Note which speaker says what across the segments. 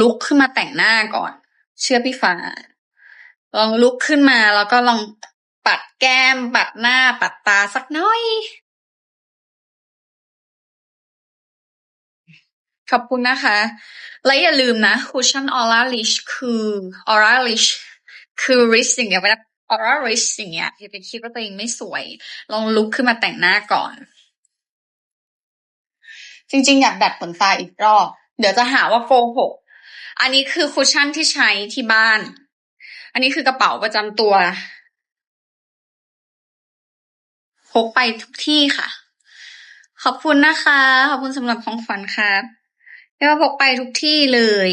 Speaker 1: ลุกขึ้นมาแต่งหน้าก่อน เชื่อพี่ฟ้า ลองลุกขึ้นมาแล้วก็ลองปัดแก้ม ปัดหน้า ปัดตาสักน้อย ขอบคุณนะคะ และอย่าลืมนะ Cushion Aura Rich คือ Aura Rich คือ rich อย่างเงี้ยเวลา Aura Rich อย่างเงี้ยอย่าไปคิดว่าตัวเองไม่สวย ลองลุกขึ้นมาแต่งหน้าก่อน จริงๆ อยากดัดขนตาอีกรอบ เดี๋ยวจะหาว่าโกหก อันนี้คือคุชชั่นที่ใช้ที่บ้าน อันนี้คือกระเป๋าประจำตัวพกไปทุกที่ค่ะ ขอบคุณนะคะ ขอบคุณสำหรับของขวัญครับเรียกว่าพกไปทุกที่เลย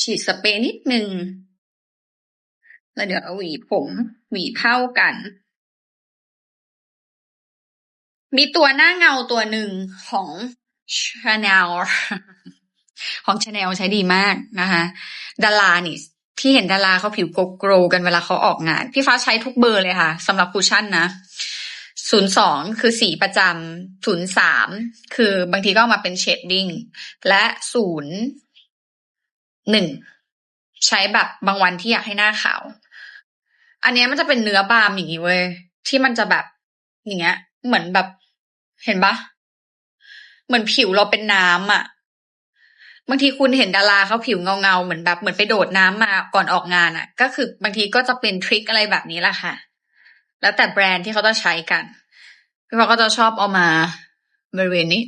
Speaker 1: ฉีดสเปรย์นิดหนึ่งแล้วเดี๋ยวเอาหวีผม หวีเท่ากัน มีตัวหน้าเงาตัวหนึ่งของ Chanel ของ Chanel ใช้ดีมากนะคะดารานี่พี่เห็นดาราเขาผิวโกโกรกันเวลาเขาออกงาน พี่ฟ้าใช้ทุกเบอร์เลยค่ะสำหรับคูชั่นนะศูนย์สองคือสีประจำศูนย์สามคือบางทีก็ามาเป็นเชดดิ้งและศูนย์หนึ่งใช้แบบบางวันที่อยากให้หน้าขาว อันเนี้ยมันจะเป็นเนื้อบาล์มอย่างนี้เว้ยที่มันจะแบบอย่างเงี้ย เหมือนแบบเห็นปะ เหมือนผิวเราเป็นน้ำอะบางทีคุณเห็นดาราเขาผิวเงาเงาเหมือนแบบเหมือนไปโดดน้ำมาก่อนออกงานอะ ก็คือบางทีก็จะเป็นทริคอะไรแบบนี้แหละค่ะ แล้วแต่แบรนด์ที่เขาจะใช้กันพี่ฟ้าก็จะชอบเอามาบริเวณนี้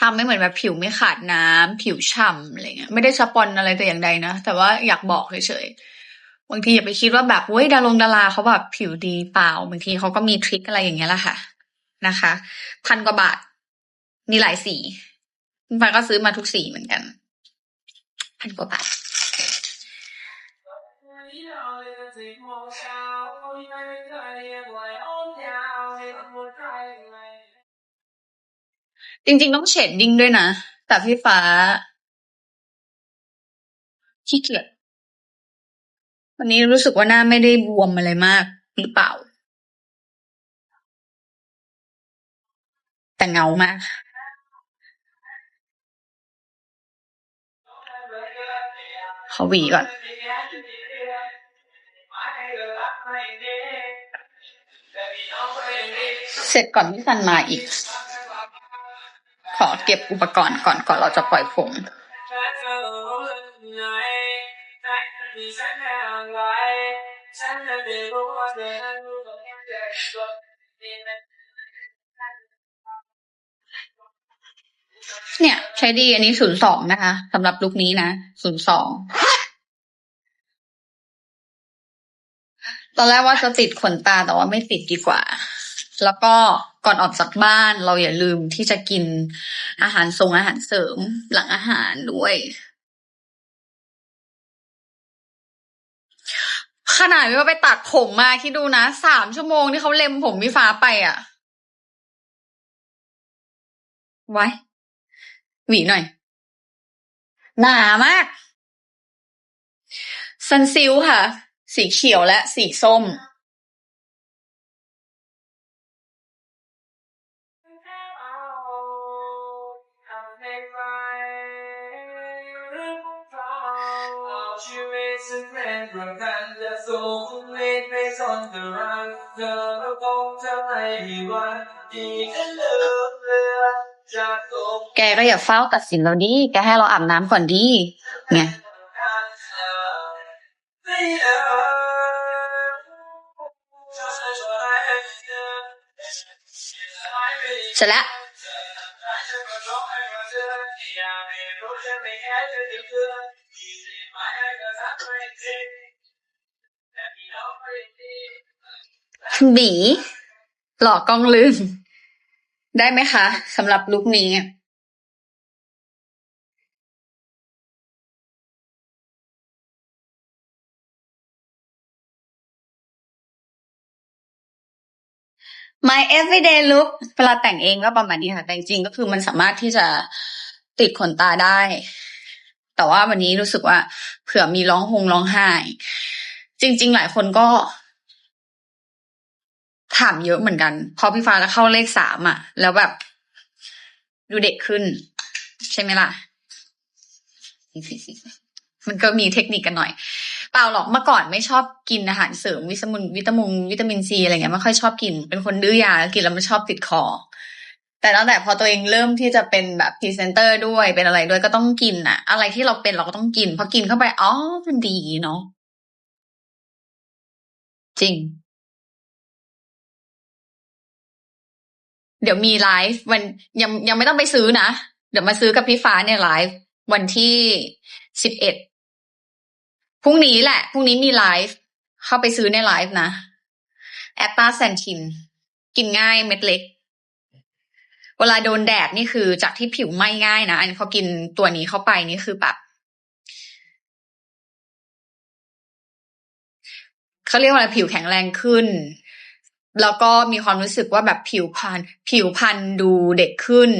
Speaker 1: ทำให้เหมือนแบบผิวไม่ขาดน้ำผิวฉ่ำอะไรเงี้ยไม่ได้สปอนอะไรแต่อย่างใดนะ แต่ว่าอยากบอกเฉยๆบางทีอย่าไปคิดว่าแบบเว้ยดารงดาราเขาแบบผิวดีเปล่า บางทีเขาก็มีทริคอะไรอย่างเงี้ยแหละค่ะนะคะ พันกว่าบาท มีหลายสีพี่ฟ้าก็ซื้อมาทุกสีเหมือนกันพันกว่าบาทจริงๆต้องเชดดิ้งด้วยนะ แต่พี่ฟ้าขี้เกียจวันนี้รู้สึกว่าหน้าไม่ได้บวมอะไรมากหรือเปล่า แต่เงามาก เขอหวีก่อน เสร็จก่อนที่ซันมาอีก ขอเก็บอุปกรณ์ก่อนก่อนเราจะปล่อยผมเเนี่ย ใช้ดีอันนี้ศูนย์สองนะคะสำหรับลุคนี้นะศูนย์สองตอนแรกว่าจะติดขนตาแต่ว่าไม่ติดดีกว่า แล้วก็ก่อนออกจากบ้านเราอย่าลืมที่จะกินอาหารทรงอาหารเสริมหลังอาหารด้วย ขนาดว่าไปตัดผมมาคิดดูนะสามชั่วโมงที่เขาเล็มผมพี่ฟ้าไปอะ ไว้ หวีหน่อย หนามาก ซันซิลค่ะ สีเขียวและสีส้ม
Speaker 2: ชีวิตซึ่ง แกก็อ
Speaker 1: ย่าเฝ้าตัดสินเราดิแกให้เราอาบน้ำก่อนดิไง
Speaker 2: นั้นไม่เส
Speaker 1: ร็จแล้วบีหลอกกล้องลืม ได้ไหมคะสำหรับลุคนี้ My everyday look เวลาแต่งเองก็ประมาณนี้ค่ะแต่จริงก็คือมันสามารถที่จะติดขนตาได้ แต่ว่าวันนี้รู้สึกว่า เผื่อมีร้องหงร้องไห้ จริง ๆ หลายคนก็ ถามเยอะเหมือนกัน พอพี่ฟ้าจะเข้าเลขสามอะ แล้วแบบ ดูเด็กขึ้น ใช่ไหมล่ะ มันก็มีเทคนิคกันหน่อย เปล่าหรอกเมื่อก่อนไม่ชอบกินอาหารเสริมวิตามินวิตามินวิตามินซีอะไรเงี้ยไม่ค่อยชอบกิน เป็นคนดื้อยากินแล้วมันชอบติดคอ แต่ตั้งแต่พอตัวเองเริ่มที่จะเป็นแบบพรีเซนเตอร์ด้วยเป็นอะไรด้วยก็ต้องกินอะอะไรที่เราเป็นเราก็ต้องกินพอกินเข้าไปอ๋อมันดีเนาะจริง เดี๋ยวมีไลฟ์วันยังยังไม่ต้องไปซื้อนะ เดี๋ยวมาซื้อกับพี่ฟ้าเนี่ยไลฟ์วันที่สิบเอ็ดพรุ่งนี้แหละพรุ่งนี้มีไลฟ์เข้าไปซื้อในไลฟ์นะแอตตาแซนทิน กินง่ายเม็ดเล็ก เวลาโดนแดดนี่คือจากที่ผิวไหม้ง่ายนะ อันนี้พอกินตัวนี้เข้าไปนี่คือแบบเขาเรียกว่าผิวแข็งแรงขึ้น แล้วก็มีความรู้สึกว่าแบบผิวพรรณผิวพรรณดูเด็กขึ้น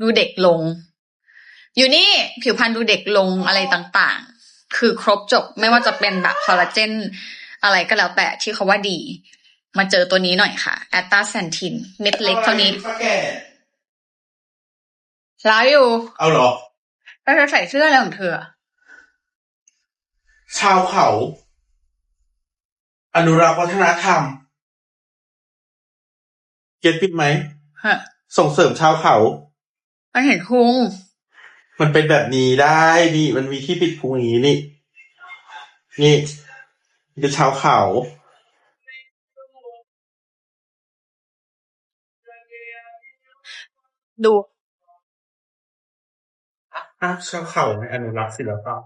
Speaker 1: ดูเด็กลง อยู่นี่ผิวพรรณดูเด็กลงอะไรต่างๆ คือครบจบไม่ว่าจะเป็นแบบคอลลาเจนอะไรก็แล้วแต่ที่เขาว่าดี มาเจอตัวนี้หน่อยค่ะแอตตาแซนทินเม็ดเล็กเท่านี้
Speaker 3: ป้าแก่
Speaker 1: ร้ายอยู่
Speaker 3: เอาเหรอ
Speaker 1: แล้วเธอใส่เสื้ออะไรของเธออะ
Speaker 3: ชาวเขา อนุรักษ์วัฒนธรรม เก็ตปิดไหม
Speaker 1: ฮะ
Speaker 3: ส่งเสริมชาวเขา
Speaker 1: มันเห็นพุง
Speaker 3: มันเป็นแบบนี้ได้นี่มันมีที่ปิดพุงอย่างนี้นี่ นี่เป็นชาวเขา
Speaker 1: ดู
Speaker 3: อ้าวชาวเขาไม่อนุรักษ์ศิลปะ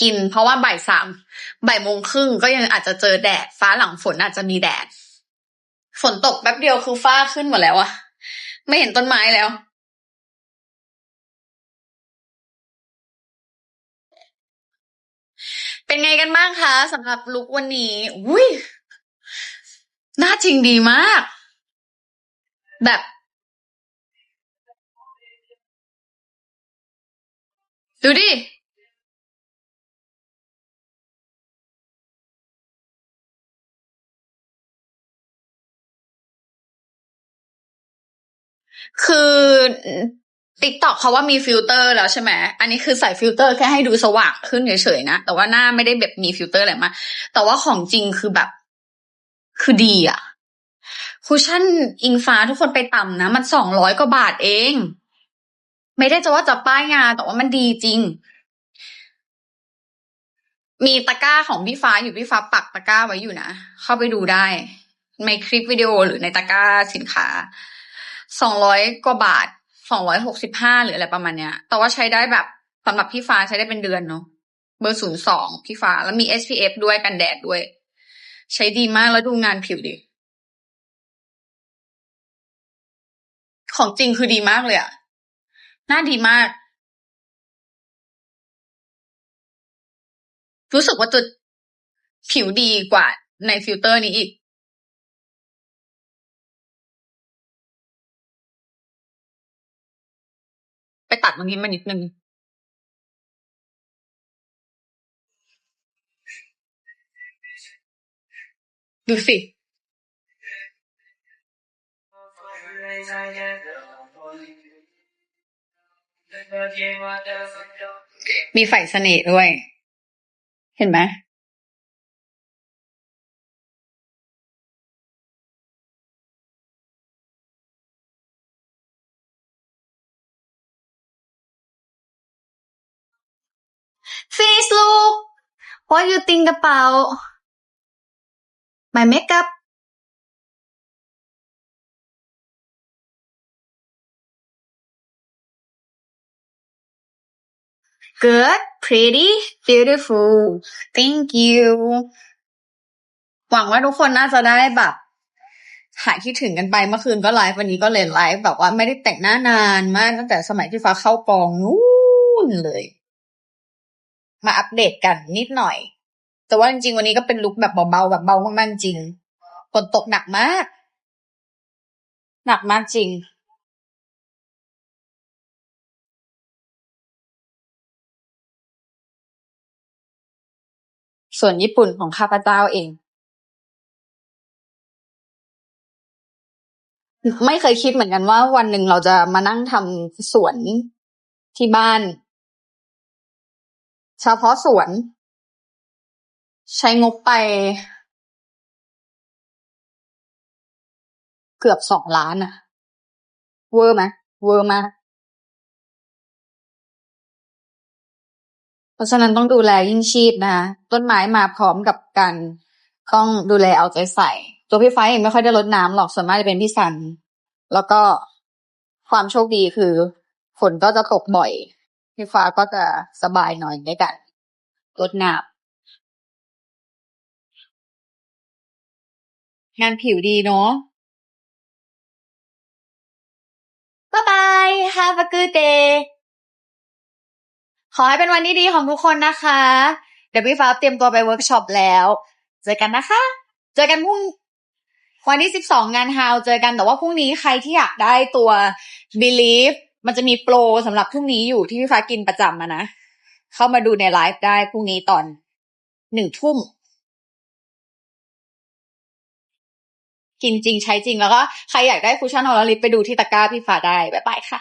Speaker 1: กิน เพราะว่าบ่ายสามบ่ายโมงครึ่งก็ยังอาจจะเจอแดด ฟ้าหลังฝนอาจจะมีแดด ฝนตกแป๊บเดียวคือฟ้าขึ้นหมดแล้วอะไม่เห็นต้นไม้แล้ว เป็นไงกันบ้างคะสำหรับลุควันนี้อุ้ยน้าจริงดีมาก แบบดูดิ คือติ๊กต็อกเขาว่ามีฟิลเตอร์แล้วใช่ไหม อันนี้คือใส่ฟิลเตอร์แค่ให้ดูสว่างขึ้นเฉยๆนะ แต่ว่าหน้าไม่ได้แบบมีฟิลเตอร์อะไรมา แต่ว่าของจริงคือแบบ คือดีอะคุชชั่นอิงฟ้าทุกคนไปต่ำนะ มันสองร้อยกว่าบาทเอง ไม่ได้จะว่าจะป้ายงานแต่ว่ามันดีจริง มีตะกร้าของพี่ฟ้าอยู่พี่ฟ้าปักตะกร้าไว้อยู่นะ เข้าไปดูได้ ในคลิปวิดีโอหรือในตะกร้าสินค้า สองร้อยกว่าบาทสองร้อยหกสิบห้าหรืออะไรประมาณเนี้ย แต่ว่าใช้ได้แบบสำหรับพี่ฟ้าใช้ได้เป็นเดือนเนาะเบอร์ศูนย์สองพี่ฟ้า แล้วมี SPF ด้วยกันแดดด้วย ใช้ดีมากแล้วดูงานผิวดิของจริงคือดีมากเลยอะหน้าดีมาก รู้สึกว่าจะผิวดีกว่าในฟิลเตอร์นี้อีก ตัดตรงนี้มานิดนึงดูสิ มีไฟเสน่ห์ด้วย เห็นไหม what you think about my makeup good pretty beautiful thank you หวังว่าทุกคนน่าจะได้แบบ หายคิดถึงกันไปเมื่อคืนก็ไลฟ์วันนี้ก็เลยไลฟ์แบบว่าไม่ได้แต่งหน้านานมากตั้งแต่สมัยที่ฟ้าเข้ากองนู้นเลย มาอัปเดตกันนิดหน่อย แต่ว่าจริงๆวันนี้ก็เป็นลุคแบบเบาๆแบบเบามากๆจริงฝนตกหนักมาก หนักมากจริง ส่วนญี่ปุ่นของข้าพเจ้าเอง ไม่เคยคิดเหมือนกันว่าวันหนึ่งเราจะมานั่งทำสวนที่บ้าน เฉพาะสวน ใช้งบไปเกือบสองล้านอะเวอร์ไหมเวอร์มากเพราะฉะนั้นต้องดูแลยิ่งชีพนะคะต้นไม้มาพร้อมกับการต้องดูแลเอาใจใส่ ตัวพี่ไฟเองไม่ค่อยได้รดน้ำหรอกส่วนมากจะเป็นพี่สัน แล้วก็ความโชคดีคือ ฝนก็จะตกบ่อย พี่ฟ้าก็จะสบายหน่อยในการรดน้ำงานผิวดีเนาะ บ๊ายบาย have a good day ขอให้เป็นวันที่ดีของทุกคนนะคะ เดี๋ยวพี่ฟ้าเตรียมตัวไปเวิร์กช็อปแล้ว เจอกันนะคะ เจอกันพรุ่งวันที่สิบสองงานฮาวเจอกันแต่ว่าพรุ่งนี้ใครที่อยากได้ตัว believe มันจะมีโปรสำหรับพรุ่งนี้อยู่ที่พี่ฟ้ากินประจำมานะ เข้ามาดูในไลฟ์ได้พรุ่งนี้ตอนหนึ่งทุ่ม กินจริงใช้จริงแล้วก็ใครอยากได้คุชชั่นออลลิปไปดูที่ตะกร้าพี่ฟ้าได้ บ๊ายบายค่ะ